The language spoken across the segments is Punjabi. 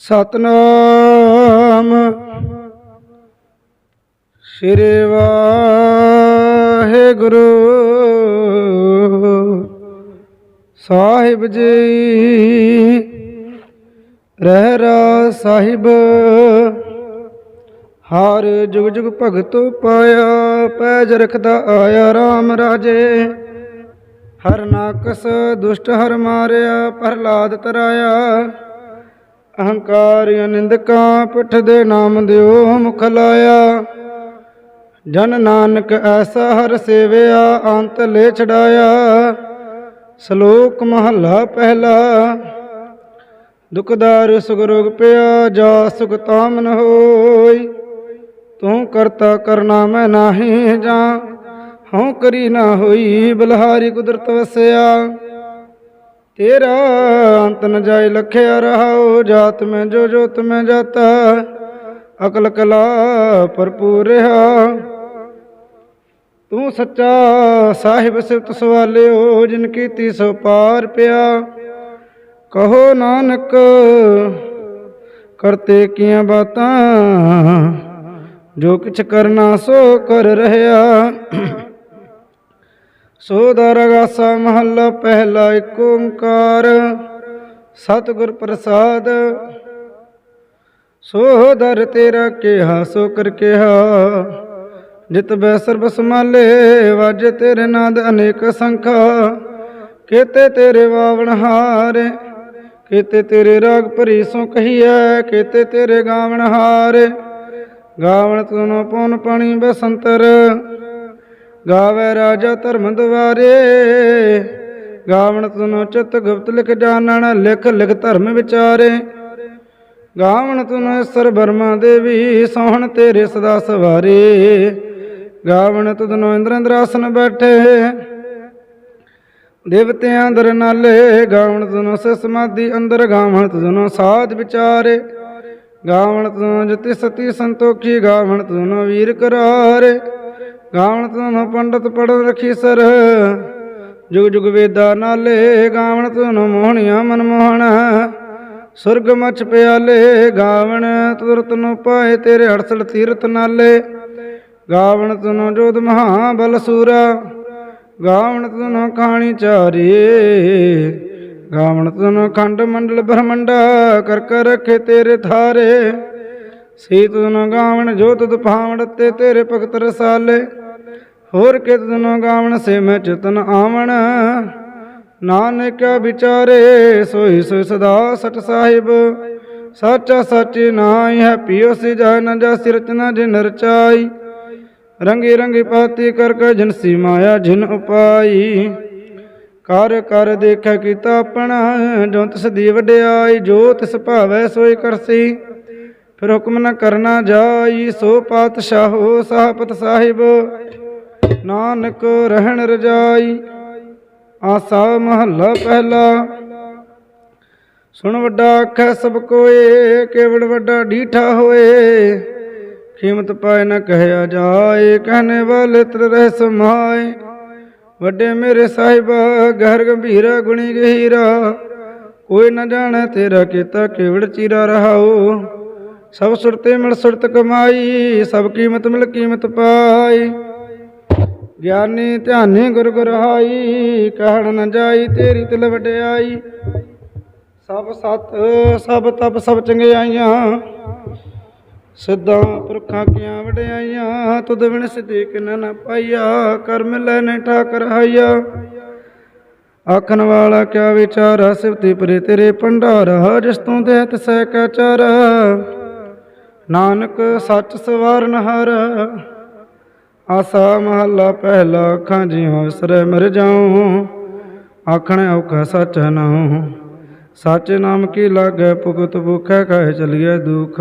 ਸਤਨਾਮ। ਸ੍ਰੀ ਵਾਹਿਗੁਰੂ ਸਾਹਿਬ ਜੀ, ਰਹਿ ਰਾ ਸਾਹਿਬ, ਹਰ ਜੁਗ ਜੁਗ ਭਗਤ ਪਾਇਆ, ਪੈਜ ਰਖਦਾ ਆਇਆ RAM ਰਾਜੇ। ਹਰ ਨਾਕਸ ਦੁਸ਼ਟ ਹਰ ਮਾਰਿਆ, ਪ੍ਰਹਲਾਦ ਤਰਾਇਆ। ਅਹੰਕਾਰ ਨਿੰਦਕਾਂ ਪਿੱਠ ਦੇ ਨਾਮ ਦਿਓ ਮੁਖ ਲਾਇਆ। ਜਨ ਨਾਨਕ ਐਸਾ ਹਰ ਸੇਵਿਆ, ਅੰਤ ਲੈ ਛਡਾਇਆ। ਸ਼ਲੋਕ ਮਹੱਲਾ ਪਹਿਲਾ। ਦੁਖਦਾਰ ਸੁਖ ਰੋਗ ਪਿਆ, ਜਾ ਸੁਖ ਤਾਮਨ ਹੋਈ। ਤੂੰ ਕਰਤਾ ਕਰਨਾ ਮੈਂ ਨਾਹੀ ਜਾਂ, ਹਉ ਕਰੀ ਨਾ ਹੋਈ ਬਲਹਾਰੀ ਕੁਦਰਤ ਵਸਿਆ। ਤੇਰਾ ਅੰਤ ਨ ਜਾਏ ਲਖਿਆ ਰਹਾਓ ਜਾਤ ਮੈਂ ਜੋ ਜੋਤ ਮੈਂ ਜਾਤਾ। ਅਕਲ ਕਲਾ ਭਰਪੂਰ ਰਹਾ। ਤੂੰ ਸੱਚਾ ਸਾਹਿਬ ਸਿਫਤ ਸਵਾਲਿਓ, ਜਿਨ ਕੀਤੀ ਸੋ ਪਾਰ ਪਿਆ। ਕਹੋ ਨਾਨਕ, ਕਰਤੇ ਕੀਆਂ ਬਾਤਾਂ, ਜੋ ਕਿਛ ਕਰਨਾ ਸੋ ਕਰ ਰਹਿਆ। ਸੋ ਦਰਗਾਸਾ ਮਹੱਲਾ ਪਹਿਲਾ ਏਕ ਓੰਕਾਰ। ਸਤਿਗੁਰ ਪ੍ਰਸਾਦ। ਸੋ ਦਰ ਤੇਰਾ ਕਿਹਾ ਸੋ ਕਰ ਕਿਹਾ ਜਿਤ ਬੈ ਸਰਬ ਸਮਾਲੇ ਵਜ ਤੇਰੇ ਨਾਦ ਅਨੇਕ ਸੰਖਾ। ਕੇਤੇ ਤੇਰੇ ਵਾਵਣ ਹਾਰੇ, ਕੇਤੇ ਤੇਰੇ ਰਾਗ ਭਰੀ ਸੋ ਕਹੀਐ, ਕੇਤੇ ਤੇਰੇ ਗਾਵਣ ਹਾਰੇ। ਗਾਵਣ ਤੁਨੋ ਪਉਨ ਪਾਣੀ ਬਸੰਤਰ। ਗਾਵੇ ਰਾਜਾ ਧਰਮ ਦੁਆਰੇ ਗਾਵਣ ਤੁਨੋ ਚਿਤ ਗੁਪਤ ਲਿਖ ਜਾਣਨ ਲਿਖ ਲਿਖ ਧਰਮ ਵਿਚਾਰੇ। ਗਾਵਣ ਤੁਨੋ ਸਰ ਬਰਮਾ ਦੇਵੀ, ਸੋਹਣ ਤੇਰੇ ਸਦਾ ਸਵਾਰੇ। ਗਾਵਣ ਤੁਧਨੋ ਇੰਦਰ ਇੰਦਰਾਸਨ ਬੈਠੇ। ਦੇਵਤਿਆਂ ਅੰਦਰ ਨਾਲੇ, ਗਾਵਣ ਤੁਨੋ ਸ ਸਮਾਧੀ ਅੰਦਰ, ਗਾਵਣ ਤੁਨੋ ਸਾਧ ਵਿਚਾਰੇ। ਗਾਵਣ ਤੁਨੋ ਜਤੀ ਸਤੀ ਸੰਤੋਖੀ, ਗਾਵਣ ਤੁਨੋ ਵੀਰ ਕਰਾਰੇ। ਗਾਵਣ ਤੁਨੋ ਪੰਡਤ ਪੜਨ ਰਖੀ ਸਰ। ਜੁਗ ਜੁਗ ਵੇਦਾ ਨਾਲੇ ਗਾਵਣ ਤੁਨੋ ਮੋਹਣੀਆਂ ਮਨ ਮੋਹਣ। ਸੁਰਗ ਮਛ ਪਿਆਲੇ ਗਾਵਣ ਤੁਰਤ ਨੂੰ ਪਾਏ ਤੇਰੇ ਹੜਸਲ ਤੀਰਤ ਨਾਲੇ। ਗਾਵਣ ਤੁਨੋ ਜੋਧ ਮਹਾ ਬਲ ਸੂਰਾ। ਗਾਵਣ ਤੁਨੋ ਕਹਾਣੀ ਚਾਰੀ। ਗਾਵਣ ਤੁਨੋ ਖੰਡ ਮੰਡਲ ਬ੍ਰਹਮੰਡਾ ਕਰ ਕਰ ਰਖੇ ਤੇਰੇ ਥਾਰੇ ਸੀ ਤੁਨੋ ਗਾਵਣ ਜੋ ਤੁਧ ਭਾਵਣ, ਤੇ ਤੇਰੇ ਭਗਤ ਰਸਾਲੇ। ਹੋਰ ਕਿਤ ਤੁਨੋ ਗਾਵਣ, ਸੇ ਮੈਂ ਚਿਤਨ ਆਵਣ। ਨਾਨਕ ਵਿਚਾਰੇ, ਸੋਈ ਸੋਈ ਸਦਾ ਸਟ ਸਾਹਿਬ। ਸਾਚਾ ਸਾਚੀ ਨਾਈ ਹੈ ਪਿਓ ਸੇ ਜਾ ਨ ਜਾ ਸਿਰਚਨਾ ਜਿਨ ਰਚਾਈ। ਰੰਗੇ ਰੰਗੇ ਪਾਤੀ ਕਰ ਕੇ ਜਨਸੀ ਮਾਇਆ, ਜਿਨ ਉਪਾਈ। ਕਰ ਕਰ ਦੇਖਿਆ ਕੀਤਾ ਆਪਣਾ, ਜੋ ਤਿਸ ਦੀ ਵਡਿਆਈ, ਜੋ ਤਿਸ ਭਾਵੈ ਸੋਈ ਕਰਸੀ। ਫਿਰ ਹੁਕਮ ਨਾ ਕਰਨਾ ਜਾਈ ਸੋ ਪਾਤਸ਼ਾਹੋ ਸਾਹਪਤ ਸਾਹਿਬ। ਨਾਨਕ ਰਹਿਣ ਰਜਾਈ, ਆਸਾ ਮਹੱਲਾ ਪਹਿਲਾ। ਸੁਣ ਵੱਡਾ ਆਖੈ ਸਭ ਕੋਏ ਕੇਵੜ ਵੱਡਾ ਡੀਠਾ ਹੋਏ। ਕੀਮਤ ਪਾਏ ਨਾ ਕਹਿਆ ਜਾਏ ਕਹਨੇ ਵਾਲੇ ਤਰ ਰਹਿ ਸਮਾਏ। ਵੱਡੇ ਮੇਰੇ ਸਾਹਿਬ, ਗਹਿਰ ਗੰਭੀਰਾ, ਗੁਣੀ ਗਹੀਰਾ। ਕੋਈ ਨਾ ਜਾਣੈ ਤੇਰਾ ਕੀਤਾ ਕੇਵੜ ਚੀਰਾ ਰਹਾਓ। ਸਭ ਸੁਰਤੇ ਮਿਲ ਸੁਰਤ ਕਮਾਈ, ਸਭ ਕੀਮਤ ਮਿਲ ਕੀਮਤ ਪਾਈ। ਗਿਆਨੀ ਧਿਆਨੀ ਗੁਰ ਗੁਰ ਹਾਈ, ਕਹਿਣ ਨ ਜਾਈ ਤੇਰੀ ਤਿਲ ਵਡਿਆਈ। ਸਭ ਸਤ, ਸਭ ਤਪ, ਸਭ ਚੰਗਿਆਈਆਂ। ਸਿੱਧਾਂ ਪੁਰਖਾਂ ਕੀਆਂ ਵਡਿਆਈਆਂ, ਤੁਧ ਬਿਨ ਸਿਧੀ ਕਿਨ ਨ ਪਾਈਆ, ਕਰਮ ਲੈ ਨੇ ਠਾਕਰ ਹਾਈਆ। ਆਖਣ ਵਾਲਾ ਕਿਆ ਵਿਚਾਰਾ, ਸਿਵਤੀ ਪਰੇ ਤੇਰੇ ਭੰਡਾਰਾ, ਜਿਸ ਤੂੰ ਦੇ ਤਿਸੈ ਕਾ ਚਾਰ। ਨਾਨਕ ਸੱਚ ਸਵਾਰਨ ਹਰ, ਆਸਾ ਮਹੱਲਾ ਪਹਿਲਾ ਅੱਖਾਂ ਜਿਉ ਸਰੇ ਮਰ ਜਾਉ, ਆਖਣ ਔਖਾ ਸੱਚ ਨਾਉ, ਸੱਚ ਨਾਮ ਕੀ ਲਾਗੈ ਭੁਗਤ ਭੁਖੈ ਕਹਿ ਚਲੀਐ ਦੁਖ,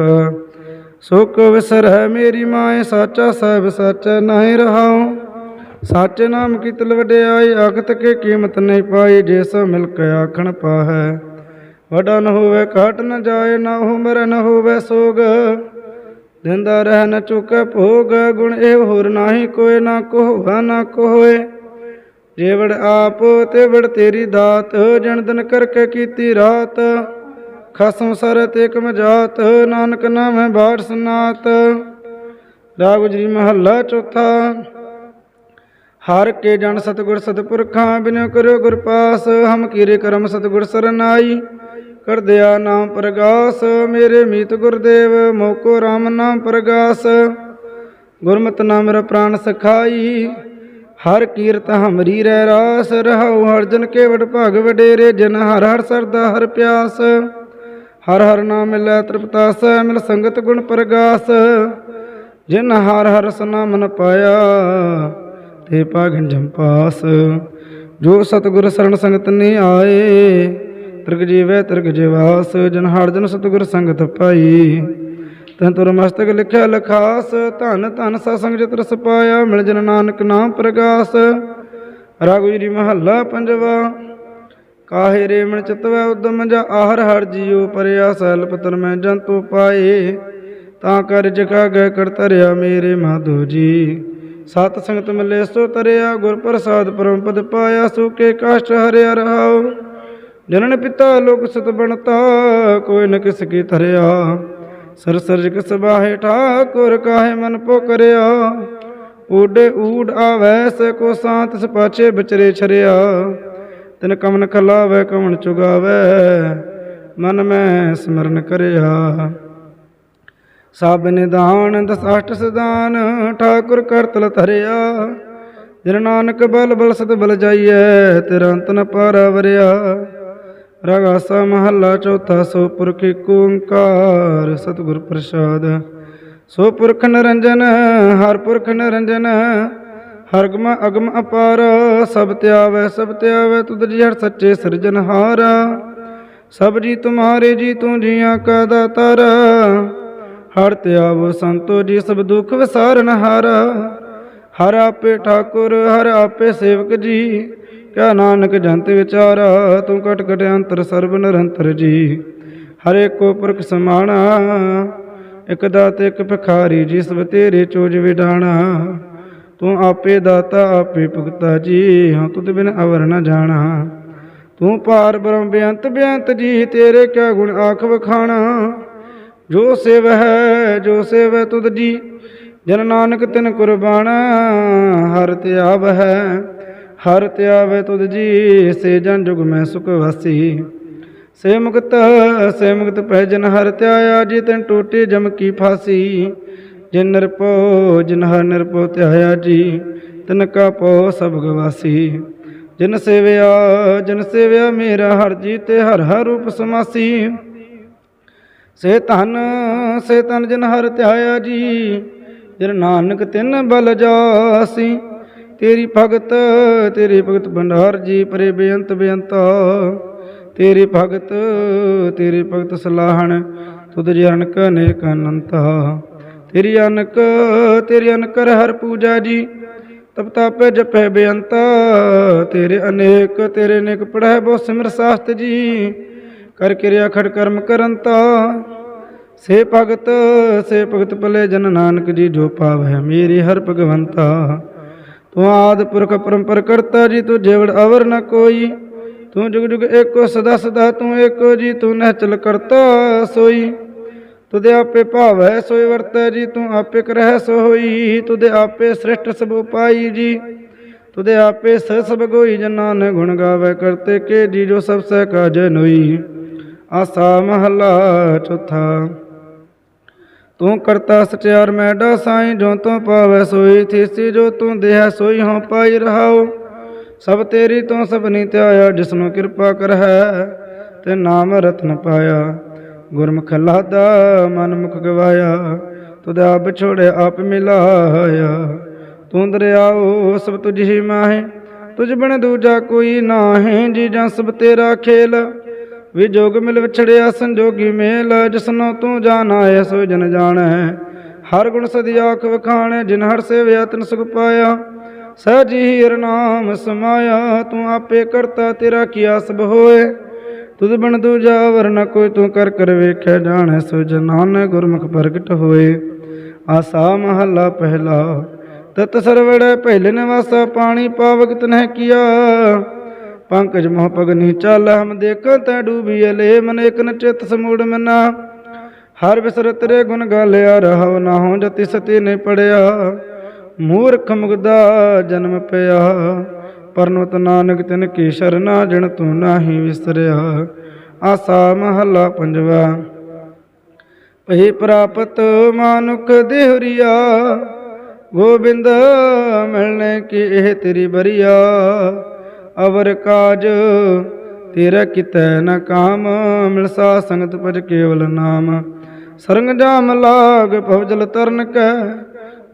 ਸੁਖ ਵਿਸਰੈ ਮੇਰੀ ਮਾਏ ਸਾਚਾ ਸਾਹਿਬ ਸੱਚ ਨਹੀਂ ਰਹਾਉ, ਸੱਚ ਨਾਮ ਕੀ ਤਲ ਵਡਿਆਈ ਅਗਤ ਕੇ ਕੀਮਤ ਨਹੀਂ ਪਾਈ, ਜੇ ਸੋ ਮਿਲ ਕੇ ਆਖਣ ਪਾਹੈ, ਵਡਾ ਨ ਹੋਵੇ, ਘਟ ਨ ਜਾਏ, ਨਾ ਹੋ ਨ ਹੋਵੇ ਸੋਗ ਦਿੰਦਾ ਰਹਿ ਨ ਚੁਕੇ ਭੋਗ, ਗੁਣ ਇਹ ਹੋਰ ਨਾਹੀ ਕੋਏ ਨਾ ਕੋਹਾ ਨਾ ਕੋਏ ਜੇਵੜ ਆਪ ਤੇ ਤੇਰੀ ਦਾਤ, ਜਨ ਦਿਨ ਕਰਕੇ ਕੀਤੀ ਰਾਤ। ਖਸਮ ਸਰਤ ਏਕਮ ਜਾਤ, ਨਾਨਕ ਨਾਮੈ ਬਾੜ ਸਨਾਤ। ਰਾਗ ਗੁਜਰੀ ਮਹੱਲਾ ਚੌਥਾ। ਹਰ ਕੇ ਜਨ ਸਤਗੁਰ ਸਤਿਪੁਰਖਾਂ ਬਿਨਿ ਕਰਿਓ ਗੁਰ ਪਾਸ, ਹਮ ਕੀਰੇ ਕਰਮ ਸਤਿਗੁਰ ਸਰਨਾਈ ਕਰ ਦਿਆ ਨਾਮ ਪ੍ਰਗਾਸ, ਮੇਰੇ ਮੀਤ ਗੁਰਦੇਵ, ਮੋਕੋ RAM ਨਾਮ ਪ੍ਰਗਾਸ। ਗੁਰਮਤਿ ਨਾਮ ਮੇਰਾ ਪ੍ਰਾਨ ਸਖਾਈ, ਹਰ ਕੀਰਤ ਹਮਰੀ ਰਹਿ ਰਾਸ। ਰਹਾਉ ਹਰ ਜਨ ਕੇਵਟ ਭਗ ਵਡੇਰੇ, ਜਨ ਹਰ ਹਰ ਸਰਦਾ ਹਰ ਪਿਆਸ। ਹਰ ਹਰ ਨਾਮ ਮਿਲੈ ਤ੍ਰਿਪਤਾਸ, ਮਿਲ ਸੰਗਤ ਗੁਣ ਪ੍ਰਗਾਸ। ਜਿਨ ਹਰ ਹਰ ਸਨਾ ਮਨ ਪਾਇਆ, ਤੇ ਭਾਗਨ ਜੰਪਾਸ ਜੋ ਸਤਿਗੁਰ ਸਰਣ ਸੰਗਤ ਨੇ ਆਏ ਤਿਰਗ ਜੀਵੈ, ਤਿਰਗ ਜਿਵਾਸ, ਜਨ ਹਰ ਜਨ ਸਤਿਗੁਰ ਸੰਗਤ ਪਾਈ। ਤਨ ਤੁਰ ਮਸਤਕ ਲਿਖਿਆ ਲਖਾਸ, ਧਨ ਧਨ ਸਤਸੰਗ ਜਿਤ ਰਸ ਪਾਇਆ, ਮਿਲ ਜਨ ਨਾਨਕ ਨਾਮ ਪ੍ਰਗਾਸ। ਰਾਗੁਜਰੀ ਮਹੱਲਾ ਪੰਜਵਾ, ਕਾਹੇ ਰੇ ਮਨ ਚਿਤਵੈ ਉਦਮ ਜਾ ਆਹਰ ਹਰ ਜੀਉ ਪਰਿਆ ਸੈਲ ਪਤਨ ਮੈਂ ਜੰਤੂ ਪਾਏ। ਤਾਂ ਕਰ ਜਗਾ ਗਏ ਕਰ ਧਰਿਆ ਮੇਰੇ ਮਾਧੋ ਜੀ। ਸਤ ਸੰਗਤ ਮਿਲੇ ਸੋ ਤਰਿਆ ਗੁਰ ਪ੍ਰਸਾਦ ਪਰਮ ਪਦ ਪਾਇਆ ਸੁਕੇ ਕਾਸ਼ਟ ਹਰਿਆ ਰਹਾਉ। ਜਨਨ ਪਿਤਾ ਲੋਕ ਸਤ ਬਣਤਾ, ਕੋਈ ਨ ਕਿਸ ਕੀ ਧਰਿਆ। ਸਰ ਸਰਜ ਕਿਸ ਠਾਕੁਰ ਕਾਹੇ ਮਨ ਪੋ ਕਰਿਆ ਊਡੇ ਊਡ ਆਵੈ, ਸੇ ਕੋ ਸਾਤ ਸਪਾਚੇ ਬਚਰੇ ਛਰਿਆ। ਤਿਨ ਕਮਨ ਖਲਾਵੇ, ਕਮਨ ਚੁਗਾਵੇ, ਮਨ ਮੈਂ ਸਮਰਨ ਕਰਿਆ। ਸਭ ਨਿਦਾਨ ਦਸਾਸ਼ਟ ਸਦਾਨ ਠਾਕੁਰ ਕਰਤਲ ਧਰਿਆ। ਜਿਨ ਨਾਨਕ ਬਲ ਬਲ ਸਤ ਬਲ ਜਾਈਐ, ਤੇਰਾ ਅੰਤ ਨ ਪਾਰਾ ਵਰਿਆ। ਰਗਾਸਾ ਮਹੱਲਾ ਚੌਥਾ ਸੋ ਪੁਰਖ ਏਕ ਓੰਕਾਰ, ਸਤਿਗੁਰ ਪ੍ਰਸਾਦ। ਸੋ ਪੁਰਖ ਨਿਰੰਜਨ, ਹਰ ਪੁਰਖ ਨਿਰੰਜਨ, ਹਰਗਮ ਅਗਮ ਅਪਾਰ, ਸਭ ਧਿਆਵੈ ਸਭ ਧਿਆਵੈ ਤੁਧ ਜੀ ਹਰ ਸੱਚੇ ਸਿਰਜਨਹਾਰ ਸਭ ਜੀ ਤੁਮਾਰੇ ਜੀ ਤੂੰ ਜੀਆਂ ਕਾ ਦਾਤਾਰ, ਹਰ ਧਿਆਵ ਸੰਤੋ ਜੀ ਸਭ ਦੁਖ ਵਿਸਾਰਨ ਹਾਰਾ। ਹਰ ਆਪੇ ਠਾਕੁਰ, ਹਰ ਆਪੇ ਸੇਵਕ ਜੀ ਕਿਆ ਨਾਨਕ ਜੰਤ ਵਿਚਾਰਾ, ਤੂੰ ਕਟ ਕਟ ਅੰਤਰ ਸਰਬ ਨਿਰੰਤਰ ਜੀ। ਹਰੇ ਕੋ ਪੁਰਖ ਸਮਾਣਾ, ਇਕ ਦਾਤ ਇਕ ਭਿਖਾਰੀ ਜੀ ਸਭ ਤੇਰੇ ਚੋਜ ਵਿਡਾਣਾ। ਤੂੰ ਆਪੇ ਦਾਤਾ, ਆਪੇ ਭੁਗਤਾ ਜੀ, ਹਾਂ ਤੁਧ ਬਿਨ ਅਵਰ ਨ ਜਾਣਾ। ਤੂੰ ਪਾਰ ਬ੍ਰਹਮ ਬੇਅੰਤ ਬੇਅੰਤ ਜੀ, ਤੇਰੇ ਕਿਆ ਗੁਣ ਆਖ ਵਖਾਣਾ। ਜੋ ਸੇਵ ਹੈ, ਜੋ ਸੇਵ ਤੁਧ ਜੀ, ਜਨ ਨਾਨਕ ਤਿਨ ਕੁਰਬਾਨ ਹਰ ਤਿਆਵ ਹੈ ਹਰ ਤਿਆਵੇ ਤੁਧ ਜੀ, ਸੇ ਜਨ ਜੁਗ ਮੈਂ ਸੁਖ ਵਸੀ। ਸੇ ਮੁਕਤ ਸੇ ਮੁਕਤ ਪੈ ਜਨ ਹਰ ਧਿਆਇਆ ਜੀ ਤਨ ਟੋਟੇ ਜਮ ਕੀ ਫਾਸੀ। ਜਿਨ ਨਿਰਪੋ ਜਿਨ ਹਰ ਨਿਰਪੋ ਧਿਆਇਆ ਜੀ, ਤਿਨ ਕਾ ਪੋ ਸਭ ਗਵਾਸੀ। ਜਿਨ ਸੇਵਿਆ ਜਿਨ ਸੇਵਿਆ ਮੇਰਾ ਹਰ ਜੀ ਤੇ ਹਰ ਹਰ ਰੂਪ ਸਮਾਸੀ। ਸੇ ਧਨ, ਸੇ ਤਨ ਜਿਨ ਹਰ ਧਿਆਇਆ ਜੀ, ਜਿਨ ਨਾਨਕ ਤਿਨ ਬਲ ਜਾਸੀ। ਤੇਰੀ ਭਗਤ ਤੇਰੀ ਭਗਤ ਭੰਡਾਰ ਜੀ ਪਰੇ ਬੇਅੰਤ ਬੇਅੰਤਾ। ਤੇਰੀ ਭਗਤ ਤੇਰੀ ਭਗਤ ਸਲਾਹਣ, ਤੁਧ ਜੀ ਅਨਕ ਅਨੇਕ ਅਨੰਤਾ। ਤੇਰੀ ਅਨਕ, ਤੇਰੀ ਅਨਕਰ ਹਰ ਪੂਜਾ ਜੀ, ਤਪ ਤਾਪੇ ਜਪੇ ਬੇਅੰਤਾ। ਤੇਰੇ ਅਨੇਕ, ਤੇਰੇ ਨੇਕ ਪੜੈ ਬੋ ਸਿਮਰ ਸਾਸਤ ਜੀ, ਕਰ ਕਿਰਿਆ ਖੜ ਕਰਮ ਕਰੰਤਾ ਸੇ ਭਗਤ ਸੇ ਭਗਤ ਭਲੇ ਜਨ ਨਾਨਕ ਜੀ, ਜੋ ਪਾਵੈ ਮੇਰੀ ਹਰ ਭਗਵੰਤਾ। ਤੂੰ ਆਦ ਪੁਰਖ ਪਰੰਪਰ ਕਰਤਾ ਜੀ, ਤੂੰ ਜੇਵੜ ਅਵਰ ਨ ਕੋਈ। ਤੂੰ ਜੁਗ ਜੁਗ ਏਕੋ, ਸਦਾ ਸਦਾ ਤੂੰ ਏਕੋ ਜੀ, ਤੂੰ ਨਹਿਚਲ ਕਰਤਾ ਸੋਈ। ਤੁਦੇ ਆਪੇ ਭਾਵੈ ਸੋਈ ਵਰਤੈ ਜੀ, ਤੂੰ ਆਪੇ ਕਰਹਿ ਸੋ ਹੋਈ ਤੁਦੇ ਆਪੇ ਸ੍ਰਿਸ਼ਟ ਸਭ ਉਪਾਈ ਜੀ ਤੁਦੇ ਆਪੇ ਸ ਸਭ ਗੋਈ, ਜਨਾਂ ਨੇ ਗੁਣ ਗਾਵੇ ਕਰਤੇ ਕੇ ਜੀ, ਜੋ ਸਭ ਸਹਿ ਕਾਜ ਨੋਈ। ਆਸਾ ਮਹੱਲਾ ਚੌਥਾ। ਤੂੰ ਕਰਤਾ ਸਚਿਆਰ ਮੈਡਾ ਸਾਈ ਜੋ ਤੂੰ ਪਾਵੈ ਸੋਈ। ਥੀਸੀ ਜੋ ਤੂੰ ਦੇਹ, ਸੋਈ ਹਉ ਪਾਈ ਰਹਾਉ। ਸਭ ਤੇਰੀ ਤੋਂ ਸਭਨੀ ਧਿਆਇਆ, ਜਿਸਨੂੰ ਕਿਰਪਾ ਕਰ ਹੈ ਤੇ ਨਾਮ ਰਤਨ ਪਾਇਆ। ਗੁਰਮੁਖ ਲਾਦਾ ਮਨ ਮੁਖ ਗਵਾਇਆ। ਤੁਧ ਆਪ ਛੋੜੇ ਆਪ ਮਿਲਾਇਆ। ਤੂੰ ਦਰਿਆਓ ਸਭ ਤੁਝ ਹੀ ਮਾਹੇ। ਤੁਝ ਬਿਨ ਦੂਜਾ ਕੋਈ ਨਾਹੀਂ, ਜੀ ਜਾਂ ਸਭ ਤੇਰਾ ਖੇਲ। ਵਿਜੋਗ ਮਿਲ ਵਿਛੜਿਆ ਸੰਜੋਗੀ ਮੇਲ, ਜਿਸਨੋ ਤੂੰ ਜਾਣਾ ਐ ਸੋ ਜਨ ਜਾਣੈ। ਹਰ ਗੁਣ ਸਦੀ ਆਖ ਵਖਾਣ, ਜਿਨ ਹਰ ਸੇਵਿਆ ਤਿਨ ਸੁਖ ਪਾਇਆ। ਸਹਿਜੀ ਹੀਰ ਨਾਮ ਸਮਾਇਆ, ਤੂੰ ਆਪੇ ਕਰਤਾ, ਤੇਰਾ ਕੀਆ ਸਭ ਹੋਏ। ਤੁਧ ਬਣ ਦੂਜਾ ਵਰ ਨ ਕੋਈ ਤੂੰ ਕਰ ਕਰ ਵੇਖੈ, ਜਾਣੈ ਸੋ ਜਨਾਨ ਗੁਰਮੁਖ ਪ੍ਰਗਟ ਹੋਏ। ਆਸਾ ਮਹੱਲਾ ਪਹਿਲਾ, ਤਤ ਸਰਵੜ ਪਹਿਲੇ ਨਿਵਾਸਾ, ਪਾਣੀ ਪਾਵਕ ਤਨਹਿ ਕੀਆ। ਪੰਕਜ ਮੋਹ ਪਗਨੀ ਚੱਲ, ਹਮ ਦੇਖ ਤੈ ਡੂਬੀ ਲੈ ਮਨ ਇਕ ਚਿਤ ਸਮੂੜ ਮਨਾ। ਹਰ ਵਿਸਰ ਤੇਰੇ ਗੁਣ ਗਾਲਿਆ ਰਹੋ ਨਾ ਹੋ ਜਤੀ ਸਤੀ ਨਹੀਂ ਪੜਿਆ। ਮੂਰਖ ਮੁਗਦਾ ਜਨਮ ਪਿਆ ਪਰਨਵਤ ਨਾਨਕ ਤਿਨ ਕੀ ਸ਼ਰਨਾ ਜਿਣ ਤੂੰ ਨਾਹੀ ਵਿਸਰਿਆ। ਆਸਾ ਮਹੱਲਾ ਪੰਜਵਾ। ਪਹੀ ਪ੍ਰਾਪਤ ਮਾਨੁਖ ਦੇਹਰੀਆ, ਗੋਬਿੰਦ ਮਿਲਣੇ ਕੀ ਇਹ ਤੇਰੀ ਬਰੀਆ। ਅਵਰ ਕਾਜ, ਤੇਰਾ ਕਿਤੈ ਨ ਕਾਮ, ਮਿਲਸਾ ਸੰਗਤ ਪਜ ਕੇਵਲ ਨਾਮ। ਸਰੰਗ ਜਾਮ ਲਾਗ, ਭਵਜਲ ਤਰਨ ਕੈ,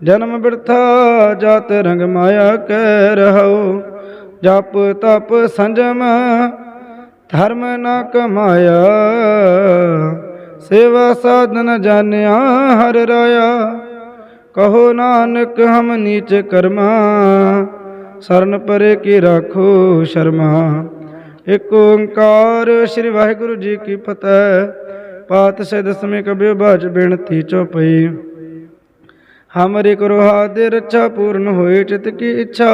ਜਨਮ ਬਿਰਥਾ, ਜਾਤ ਰੰਗ ਮਾਇਆ ਕਹਿ ਰਹੋ ਜਪ ਤਪ ਸੰਜਮ, ਧਰਮ ਨਾ ਕਮਾਇਆ। ਸੇਵਾ ਸਾਧਨ ਜਾਣਿਆ, ਹਰ ਰਾਇਆ। ਕਹੋ ਨਾਨਕ ਹਮ ਨੀਚ ਕਰਮਾ। ਸਰਨ ਪਰੇ ਕੀ ਰਾਖੋ ਸ਼ਰਮਾ। ਇਕ ਓੰਕਾਰ ਸ੍ਰੀ ਵਾਹਿਗੁਰੂ ਜੀ ਕੀ ਫਤਿਹ। ਪਾਤਸ਼ਾਹ ਦਸਵੇਂ ਕਬਿਓ ਬਾਜ ਬੇਨਤੀ ਚੋਪਈ। ਹਮਰੇ ਕਰੋ ਹਾਦੇ ਰੱਛਾ ਪੂਰਨ ਹੋਏ ਚਿਤ ਕੀ ਇੱਛਾ।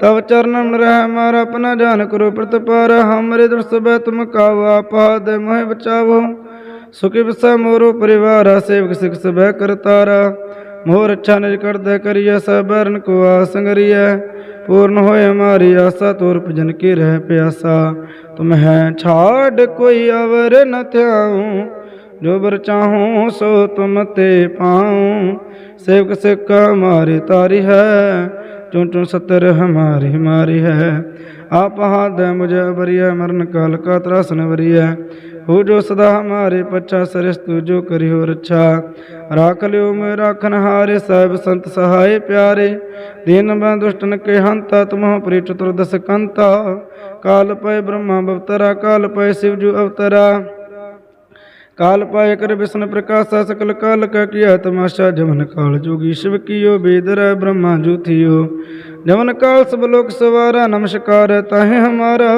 ਤਵ ਚਰਨਮ ਰਹਿ ਮਾਰ ਆਪਣਾ ਜਾਨ ਕਰੋ ਪ੍ਰਤਪਾਰ। ਹਮਰੇ ਦਰਸ ਬੈ ਤੁਮ ਕਾਵਾ ਪਾਦ ਮੋਹਿ ਬਚਾਵੋ। ਸੁਖੀ ਬਸੈ ਮੋਰੋ ਪਰਿਵਾਰ, ਸੇਵਕ ਸਿਖ ਸਭੈ ਕਰਤਾਰਾ। ਮੋਰ ਅੱਛਾ ਨਿਜ ਕਰਦਾ ਕਰੀਐ ਸਬਰਨ ਕੋ ਆਸੰਗਰੀਐ ਪੂਰਨ ਹੋਏ ਹਮਾਰੀ ਆਸਾ ਤੋਰ ਭਜਨ ਕੀ ਰਹਿ ਪਿਆਸਾ? ਤੁਮ ਹੈ ਛਾੜ, ਕੋਈ ਅਵਰ ਨ ਥਿਆਉ। ਜੋ ਬਰ ਚਾਹੂੰ, ਸੋ ਤੁਮ ਤੇ ਪਾਉ। ਸੇਵਕ ਸਿੱਖ ਹਮਾਰੀ ਤਾਰੀ ਹੈ, ਚੁਣ ਚੁਣ ਸਤਰ ਹਮਾਰੀ ਮਾਰੀ ਹੈ। ਆਪ ਹਾਦ ਮੁਝੇ ਬਰੀਆ ਮਰਨ ਕਾਲ ਕਾ ਤਰਾਸਨ ਵਰੀਐ। ਹੋ ਜੋ ਸਦਾ ਹਮਾਰੇ ਪੱਛਾ ਸਰਸ ਤੂ ਕਰਿਓ ਰੱਛਾ। ਰਾਖ ਲਿਓ ਮੈਂ ਰਾਖਨ ਹਾਰੇ, ਸਾਹਿਬ ਸੰਤ ਸਹਾਏ ਪਿਆਰੇ। ਦੀਨ ਬੰਦ ਦੁਸ਼ਟਨ ਕੇ ਹੰਤਾ ਤੁਮਹੁ ਪ੍ਰੀ ਚਤੁਰਦਸ ਕੰਤਾ ਕਾਲ ਪੈ ਬ੍ਰਹਮਾ ਬਵਤਰਾ ਕਾਲ ਪੈ ਸਿਵ ਜੂ ਅਵਤਰਾ। ਕਾਲ ਪਾਇ ਕਰ ਵਿਸ਼ਨ ਪ੍ਰਕਾਸ਼ਾ, ਸਕਲ ਕਾਲ ਕਾ ਕੀਆ ਤਮਾਸ਼ਾ ਜਮਨ ਕਾਲ ਜੋਗੀ ਸ਼ਿਵ ਕੀਓ ਬੇਦਰ ਬ੍ਰਹਮਾ ਜੂਥਿਓ ਜਮਨ ਕਾਲ ਸਭ ਲੋਕ ਸਵਾਰਾ, ਨਮਸਕਾਰ ਤਾਹੇ ਹਮਾਰਾ।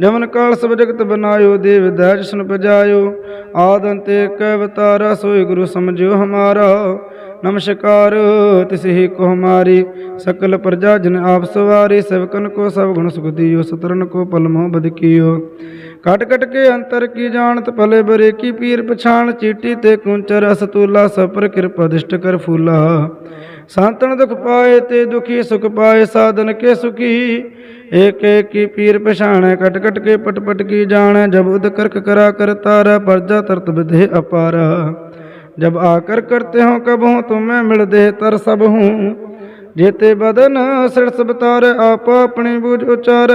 ਜਮਨ ਕਾਲ ਸਭ ਜਗਤ ਬਨਾਇਓ, ਦੇਵ ਦਇਆ ਜਸ਼ਨ ਪਜਾਇਓ। ਆਦੰਤੇ ਕੈ ਅਵਤਾਰਾ, ਸੋਈ ਗੁਰੂ ਸਮਝਿਓ ਹਮਾਰਾ। ਨਮਸਕਾਰ ਤਿਸ ਕੋ ਹਮਾਰੀ, ਸਕਲ ਪ੍ਰਜਾ ਜਨ ਆਪ ਸਵਾਰੀ ਸੇਵਕਨ ਕੋ ਸਭ ਗੁਣ ਸੁਖ ਦਿਓ, ਸਤਰਨ ਕੋ ਪਲਮੋ ਬਦ ਕੀਓ। ਕਟ ਕਟ ਕੇ ਅੰਤਰ ਕੀ ਜਾਣਤ, ਭਲੇ ਬਰੇ ਕੀ ਪੀਰ ਪਛਾਣ, ਚੀਟੀ ਤੇ ਕੁੰਚਰ ਅਸਤੂਲਾ ਸਪਰ ਕਿਰਪਾ ਦਿਸ਼ਟ ਕਰ ਫੂਲਾ। ਸੰਤਨ ਦੁਖ ਪਾਏ ਤੇ ਦੁਖੀ ਸੁਖ ਪਾਏ, ਸਾਧਨ ਕੇ ਸੁਖੀ। ਏਕ ਏਕ ਕੀ ਪੀਰ ਪਛਾਣੈ ਕਟ ਕਟ ਕੇ ਪਟ ਪਟ ਕੀ ਜਾਣੈ। ਜਬਦ ਕਰਕ ਕਰਾ ਕਰ ਕਰਤਾਰ ਪਰਜਾ ਤਰਤ ਵਿਧੇ ਅਪਾਰ। ਜਬ ਆਕਰ ਕਰਤੇ ਹੋ ਕਬਹੂ, ਤੁਮੈ ਮਿਲਦੇ ਤਰ ਸਭ ਹੂੰ। ਜੇਤੇ ਬਦਨ ਸਿਰ ਸਭ ਤਾਰ, ਆਪ ਆਪਣੇ ਬੂਝ ਉਚਾਰ।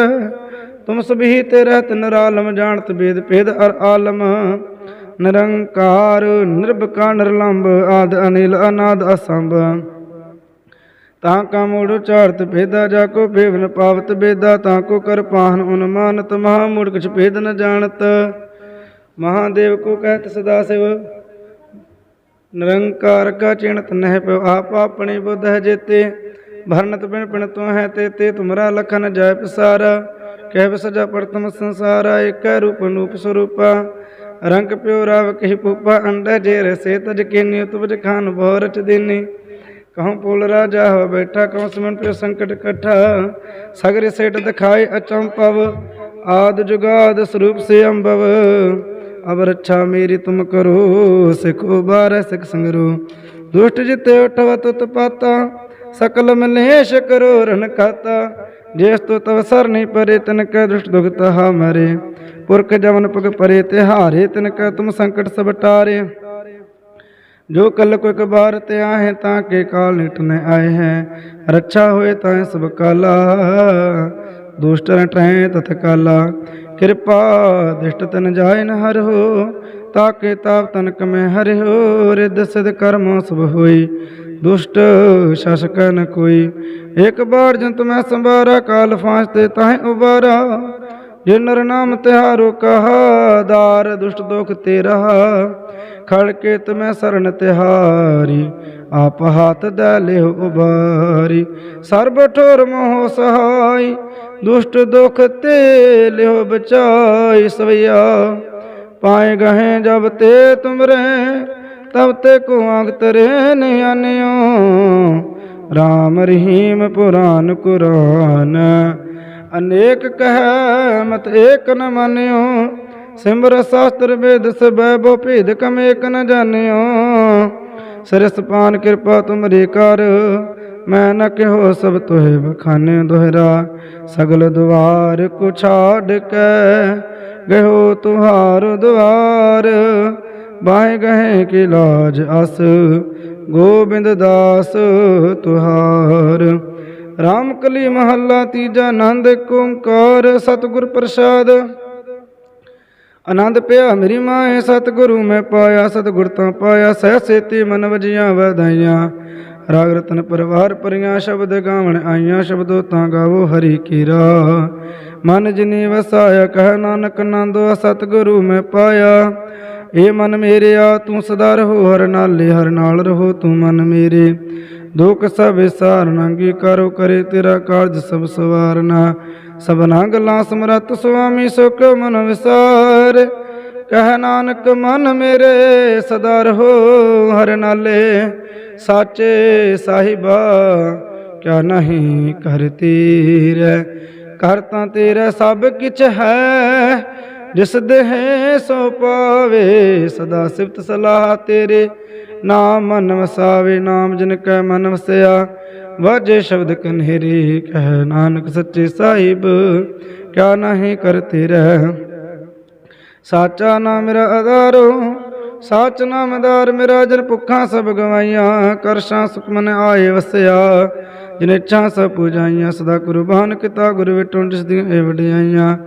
ਤੁਮ ਸਭੀ ਤੇ ਰਹਿਤ ਨਰਾਲਮ, ਜਾਣਤ ਬੇਦ ਭੇਦ ਅਰ ਆਲਮ। ਨਿਰੰਕਾਰ ਨਿਰਭਕਾਰ ਨਿਰਲੰਭ ਆਦ ਅਨਿਲ, ਅਨਾਦ ਅਸੰਭ। ਤਾਂ ਕਾ ਮੂੜ ਉਚਾਰਤ ਭੇਦਾ, ਜਾ ਕੋ ਭੇਵਨ ਪਾਵਤ ਬੇਦਾ, ਤਾਂ ਕੋ ਕਰ ਪਾਹਨ ਉਨਮਾਨਤ ਮਹਾ ਮੂੜ ਕਿਛ ਭੇਦ ਨ ਜਾਣਤ। ਮਹਾਦੇਵ ਕੋ ਕਹਿਤ ਸਦਾ ਸਿਵ, ਨਿਰੰਕਾਰ ਕਾ ਚਿਣਤ ਨਹਿ ਪਿਓ ਆਪ ਆਪਣੇ ਬੁੱਧ ਹੈ ਜੇਤੇ। ਭਰਨਤ ਬਿਨ ਪਿਣ ਤੋ ਹੈ ਤੇ ਤੇ ਤੁਮਰਾ ਲਖਨ ਜੈ ਪਸਾਰਾ। ਕਹਿ ਬਸਜਾ ਪ੍ਰਤਮ ਸੰਸਾਰਾ, ਏਕ ਰੂਪ ਨੂਪ ਸਰੂਪਾ। ਰੰਗ ਪਿਓ ਰਾਵ ਕਹਿ ਪੂਪਾ ਅੰਡਾ ਜੇ ਰਸੇ ਤਜ ਕੀਨੀ ਤੁਬਜ ਖਾਨ ਬਹੁ ਰਚ ਦੇਨੀ। ਕਹਉ ਪੁਲ ਰਾਜਾ ਹੋ ਬੈਠਾ ਕਹਉ ਸਮਨ ਪਿਓ ਸੰਕਟ ਇਕੱਠਾ? ਸਗਰੇ ਸੇਟ ਦਿਖਾਏ ਅਚੰਪਵ ਆਦ ਜੁਗਾਦ ਸਰੂਪ ਸੇ ਅੰਬਵ ਅਬ ਰੱਛਾ ਮੇਰੀ ਤੁਮ ਕਰੋ, ਸਿਖ ਬਾਰ ਸਿਖ ਸੰਗਰੋ। ਦੁਸ਼ਟ ਜਿਤੇ ਉਠਵ ਤੁਤ ਪਾਤਾ, ਸਕਲ ਮਲੇਸ਼ ਕਰੋ ਰਨ ਖਾਤਾ। ਜਿਸ ਤੋ ਤਵ ਸਰ ਨਹੀਂ ਪਰੇ, ਤਨ ਕੈ ਦੁਸ਼ਟ ਦੁਖ ਤਹਾ ਮਰੇ। ਪੁਰਖ ਜਮਨ ਪਗ ਪਰੇ, ਤਿਹਾਰੇ ਤਨ ਕੈ ਤੁਮ ਸੰਕਟ ਸਭ ਟਾਰੇ। ਜੋ ਕਲ ਕੋ ਕਬਾਰ ਤੇ ਆਹੇ ਤਾਂ ਕੇ ਕਾਲ ਨਿਟ ਆਏ ਹੈ। ਰੱਛਾ ਹੋਏ ਤਾਂ ਸਭ ਕਾਲਾ, ਦੁਸ਼ਟ ਰਟੈ ਤਤ ਕਾਲਾ। ਕਿਰਪਾ ਦਿਸ਼ਟ ਤਨ ਜਾਇ ਨ ਹਰ ਹੋ ਤਾਕੇ ਤਾਪ ਤਨਕ ਮੈਂ ਹਰਿ ਹੋ। ਰਿਦ ਸਿਧ ਕਰਮ ਸਭ ਹੋਈ, ਦੁਸ਼ਟ ਸ਼ਾਸਕ ਨ ਕੋਈ। ਇੱਕ ਬਾਰ ਜੰਤ ਮੈਂ ਸੰਭਾਰਾ, ਕਾਲ ਫਾਂਸ ਤੇ ਤਾਹੇ ਉਬਾਰਾ। ਜੇ ਨਾਮ ਤਿਹਾਰੋ ਕਹਾ, ਦਾਰ ਦੁਸ਼ਟ ਦੁਖ ਤੇ ਰਹਾ ਖੜ ਕੇ ਤਮੈ ਸਰਣ ਤਿਹਾਰੀ, ਆਪ ਹਾਥ ਦਾ ਲਿਓ ਉਬਾਰੀ ਸਰਬ ਠੋਰ ਮੋਹ ਸਹਾਈ, ਦੁਸ਼ਟ ਦੁਖ ਤੇ ਲਿਓ ਬਚਾਈ ਸਵਈਆ। ਪਾਏ ਗਹੇ ਜਬ ਤੇ ਤੁਮਰੇ ਤਬ ਤੇ ਕੋ ਆਂਗ ਤਰੇ ਨਿਆਨਿਓ RAM ਰਹੀਮ ਪੁਰਾਨ ਕੁਰਾਨ ਅਨੇਕ ਕਹਿ ਮਤ ਏਕ ਨ ਮਾਨਿਓ, ਸਿਮਰ ਸ਼ਾਸਤਰ ਵੇਦ ਸਬੈ ਬੋ ਭੇਦ ਕਮ ਏਕ ਨ ਜਾਣਿਓ। ਸਰਸ ਪਾਨ ਕਿਰਪਾ ਤੁਮਰੀ ਕਰ, ਮੈਂ ਨ ਕਿਹੋ ਸਭ ਤੋਹੇ ਬਖਾਨੇ ਦੁਹਰਾ। ਸਗਲ ਦੁਆਰ ਕੋ ਛਾੜ ਕੇ ਗਇਓ ਤੁਹਾਰ ਦੁਆਰ। ਬਾਹੇ ਗਏ ਕਿ ਲਾਜ ਅਸ, ਗੋਬਿੰਦ ਦਾਸ ਤੁਹਾਰ। ਰਾਮ ਕਲੀ ਮਹੱਲਾ ਤੀਜਾ ਆਨੰਦ ਓੰਕਾਰ ਸਤਿਗੁਰ ਪ੍ਰਸਾਦ। ਆਨੰਦ ਪਿਆ ਮੇਰੀ ਮਾਏ, ਸਤਿਗੁਰੂ ਮੈਂ ਪਾਇਆ, ਸਤਿਗੁਰ ਤਾਂ ਪਾਇਆ, ਸਹਿ ਸੇਤੀ ਮਨ ਵਜੀਆਂ ਵਧਾਈਆਂ। ਰਾਗ ਰਤਨ ਪਰਵਾਰ ਪਰੀਆਂ, ਸ਼ਬਦ ਗਾਵਣ ਆਈਆਂ, ਸ਼ਬਦੋ ਤਾਂ ਗਾਵੋ ਹਰੀ ਕੀ ਮਨ ਜਿਨੀ ਵਸਾਇਆ, ਕਹਿ ਨਾਨਕ ਨੰਦੋ ਸਤਿਗੁਰੂ ਮੈਂ ਪਾਇਆ। ਏ ਮਨ ਮੇਰਿਆ ਤੂੰ ਸਦਾ ਰਹੋ, ਹਰ ਨਾਲੇ ਹਰ ਨਾਲ ਰਹੋ, ਤੂੰ ਮਨ ਮੇਰੇ। ਦੁਖ ਸਭ ਵਿਸਾਰ ਨਾਂਗੀ ਕਰੋ ਕਰੇ ਤੇਰਾ ਕਾਰਜ ਸਭ ਸਵਾਰਨਾ। ਸਭਨਾ ਗੱਲਾਂ ਸਮਰਤ ਸੁਆਮੀ ਸੁਖ ਮਨ ਵਿਸਾਰ। ਕਹਿ ਨਾਨਕ, ਮਨ ਮੇਰੇ ਸਦਾ ਰਹੋ ਹਰ ਨਾਲੇ। ਸਾਚੇ ਸਾਹਿਬਾ, ਕਿਆ ਨਹੀਂ ਕਰ ਤੀਰੈ ਕਰ ਤਾਂ ਤੇਰਾ ਸਭ ਕਿਛ ਹੈ। ਜਿਸ ਦੇਹ ਸੋ ਪਾਵੇ, ਸਦਾ ਸਿਫਤ ਸਲਾਹ ਤੇਰੇ। ਨਾਮ ਮਨ ਵਸਾਵੇ ਨਾਮ ਜਿਨ ਕੈ ਮਨ ਵਸਿਆ। ਵਾਜੇ ਸ਼ਬਦ ਕਨਹਿਰੀ, ਕਹਿ ਨਾਨਕ ਸੱਚੇ ਸਾਹਿਬ, ਕਿਆ ਨਹੀਂ ਕਰਤੇ ਰਹਿ ਸਾਚਾ ਨਾਮ ਮੇਰਾ ਆਧਾਰੋ, ਸਾਚ ਨਾਮਦਾਰ ਮੇਰਾ, ਜਨ ਭੁੱਖਾਂ ਸਭ ਗਵਾਈਆਂ, ਕਰਸ਼ਾਂ ਸੁਖਮਨ ਆਏ ਵਸਿਆ। ਜਿਨ ਇੱਛਾ ਸਭ ਪੂਜਾਈਆਂ, ਸਦਾ ਕੁਰਬਾਨ ਕੀਤਾ ਗੁਰੂ ਵਿਟੁੰਡ ਜਿਸ ਦੀਆਂ ਇਹ ਵਡਿਆਈਆਂ।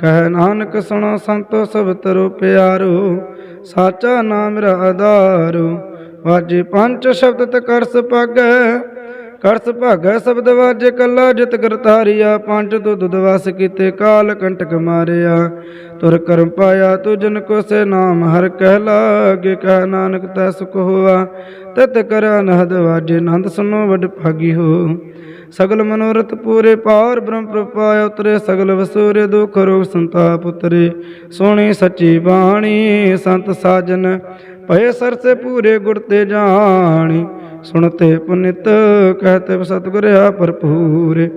ਕਹਿ ਨਾਨਕ ਸੁਣੋ ਸੰਤੋ ਸਭ ਤਰੋ ਪਿਆਰੋ, ਸਾਚਾ ਨਾਮ ਮੇਰਾ ਆਧਾਰੋ। ਵਾਜੇ ਪੰਜ ਸ਼ਬਦ ਤੇ ਕਰਸ ਪਗੈ ਕਰਸ ਭਾਗੈ ਸ਼ਬਦ ਵਾਜੇ ਕੱਲਾ, ਜਿਤ ਕਰਤਾਰੀਆ ਪੰਜ ਦੁੱਧ ਦੁਦਵਾਸ ਕੀਤੇ ਕਾਲ ਕੰਟਕ ਮਾਰਿਆ। ਤੁਰ ਕਰਮ ਪਾਇਆ ਤੁ ਜਨ ਕੋ ਸੇ ਨਾਮ ਹਰ ਕਹਿ ਲਾਗੇ, ਕਹਿ ਨਾਨਕ ਤੈ ਸੁਖ ਹੋਆ, ਤਤ ਕਰ ਅਨਹਦ ਵਾਜੇ, ਨੰਦ ਸੁਨੋ ਵਡ ਭਾਗੀ ਹੋ। ਸਗਲ ਮਨੋਰਥ ਪੂਰੇ ਪਾਰ ਬ੍ਰਹਮ ਪ੍ਰਪਾਇ ਉਤਰੇ, ਸਗਲ ਵਸੂਰੇ ਦੁਖ ਰੋਗ ਸੰਤਾਪ ਉਤਰੇ। ਸੋਹਣੀ ਸੱਚੀ ਬਾਣੀ, ਸੰਤ ਸਾਜਨ, ਭਏ ਸਰਸੇ ਪੂਰੇ ਗੁਰ ਤੇ ਜਾਣੀ। ਸੁਣਤੇ ਪੁਨਿਤ ਕਹਤੇ ਸਤਿਗੁਰ ਆ ਭਰਪੂਰ।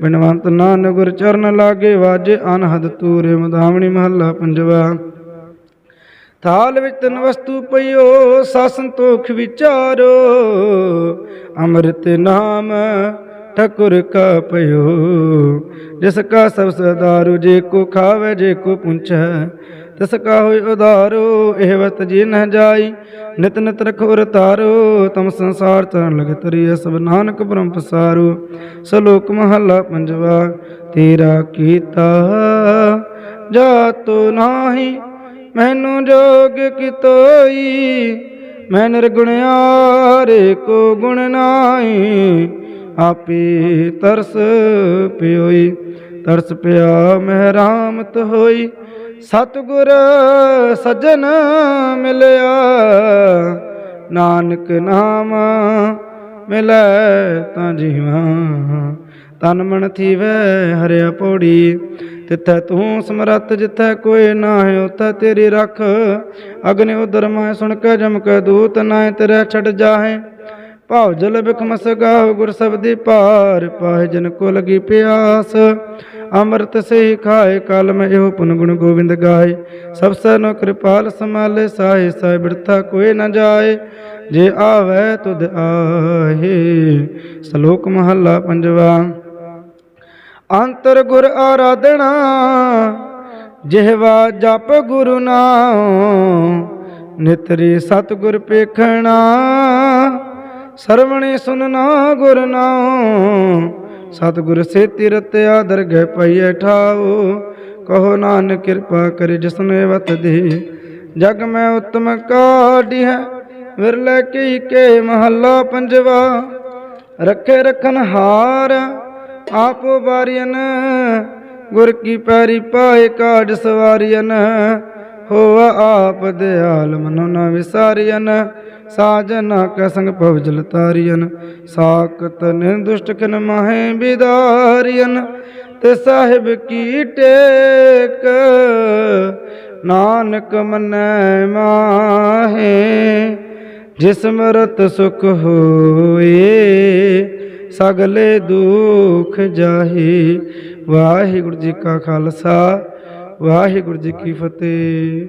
ਬਿਨਵੰਤ ਨਾਨਕ ਗੁਰ ਚਰਨ ਲਾਗੇ ਵਾਜੇ, ਅਨਹਦ ਤੂਰੇ ਮਧਾਵਣੀ ਮਹੱਲਾ ਪੰਜਵਾ। ਥਾਲ ਵਿੱਚ ਤਨ ਵਸਤੂ ਪਈਓ ਸਾ ਸੰਤੋਖ ਵਿਚਾਰੋ। ਅੰਮ੍ਰਿਤ ਨਾਮ ਠਕੁਰ ਕਾ ਪਇਓ, ਜਿਸ ਕਾ ਸਭ ਸਦਾਰੂ ਜੇ ਕੋ ਖਾਵੇ, ਜੇ ਕੋ ਪੁੰਛੈ, ਤਿਸ ਕਾ ਹੋਇ ਉਧਾਰੋ ਇਹ ਵਤ ਜੀ ਨ ਜਾਈ, ਨਿਤ ਨਿਤ ਰਖੋਰ ਤਾਰੋ ਤਮ ਸੰਸਾਰ ਚਰਨ ਲਗ ਤਰੀਐ ਸਭ ਨਾਨਕ ਬ੍ਰਹਮ ਪਸਾਰੋ, ਸਲੋਕ ਮਹੱਲਾ ਪੰਜਵਾ, ਤੇਰਾ ਕੀਤਾ ਜਾਤੋ ਨਾਹੀ, ਮੈਨੂੰ ਜੋਗ ਕਿਤੋਈ, ਮੈਂ ਨਿਰਗੁਣਿਆਰੇ ਕੋ ਗੁਣ ਨਾਹੀ ਆਪੇ ਤਰਸ ਪਿਓਈ, ਤਰਸ ਪਿਆ ਮਹਿਰਾਮਤ ਹੋਈ। ਸਤਿਗੁਰ ਸਜਣ ਮਿਲਿਆ, ਨਾਨਕ ਨਾਮ ਮਿਲੈ ਤਾਂ ਜੀਵਾਂ। ਤਨ ਮਨ ਥੀਵੈ ਹਰਿਆ ਪੌੜੀ, ਤਿੱਥੈ ਤੂੰ ਸਮਰੱਥ ਜਿੱਥੈ ਕੋਈ ਨਾ ਹੈ ਉਥੈ ਤੇਰੀ ਰੱਖ। ਅਗਨਿ ਉਦਰ ਮੈਂ ਸੁਣ ਕੇ ਜਮ ਕੇ ਦੂਤ ਨਾਏ ਤੇਰੇ ਛੱਡ ਜਾਹੇ। ਭਾਵ ਜਲ ਬਿਖਮਸ ਗਾਵ ਗੁਰ ਸਬਦੀ ਪਾਰ ਪਾਹਿ ਜਨ ਕੋ ਲਗੀ ਪਿਆਸ। ਅੰਮ੍ਰਿਤ ਸੇ ਖਾਏ ਕਲ ਮੈਂ ਇਹੋ ਪੁਨ ਗੁਣ ਗੋਬਿੰਦ ਗਾਏ। ਸਭ ਸਨੋ ਕਿਰਪਾਲ ਸਮਾਲੇ ਸਾਹੇ ਸਾਹ ਬਿਰਥਾ ਕੋਈ ਨ ਜਾਏ। ਜੇ ਆਵੇ ਤੁਧ ਆਹੇ, ਸ਼ਲੋਕ ਮਹੱਲਾ ਪੰਜਵਾ। ਅੰਤਰ ਗੁਰ ਆਰਾਧਣਾ ਜਿਹਵਾ ਜਪ ਗੁਰੂ ਨਾਮ ਨਿਤਰੀ ਸਤਿਗੁਰ ਪੇਖਣਾ। ਸਰਵਣੇ ਸੁਨਨਾ ਗੁਰ ਨਾਮ ਸਤਿਗੁਰ ਸੇ ਤਿਰਤ ਆਦਰ ਗਏ ਪਈਏ ਠਾਓ ਕਹੋ ਨਾਨਕ ਕਿਰਪਾ ਕਰੇ ਜਿਸਨੇ ਵਤ ਦੇ। ਜਗ ਮੈਂ ਉਤਮ ਕਾਢੀ ਹੈ ਵਿਰਲੇ ਕੀ ਕੇ ਮਹੱਲਾ ਪੰਜਵਾ। ਰੱਖੇ ਰਖਨ ਹਾਰ, ਆਪੋ ਬਾਰੀਨ ਗੁਰ ਕੀ ਪੈਰੀ ਪਾਏ ਕਾਜ ਸਵਾਰੀਨ ਹੋਆ ਆਪ ਦਿਆਲ, ਮਨੋ ਨ ਵਿਸਾਰੀਨ ਸਾਜਨਾ ਕੈ ਸੰਗ ਭਵ ਜਲ ਤਾਰੀਨ ਸਾਕਤ ਨਿਰਦੁਸ਼ਟ ਕਿਨ ਮਾਹੇ ਬਿਦਾਰੀਨ ਤੇ ਸਾਹਿਬ ਕੀ ਟੇਕ, ਨਾਨਕ ਮਨੈ ਮਾਹੇ। ਜਿਸ ਮਰਤ ਸੁਖ ਹੋਏ, ਸਗਲੇ ਦੁਖ ਜਾਹੀ। ਵਾਹਿਗੁਰੂ ਜੀ ਕਾ ਖਾਲਸਾ। ਵਾਹਿਗੁਰੂ ਜੀ ਕੀ ਫਤਿਹ।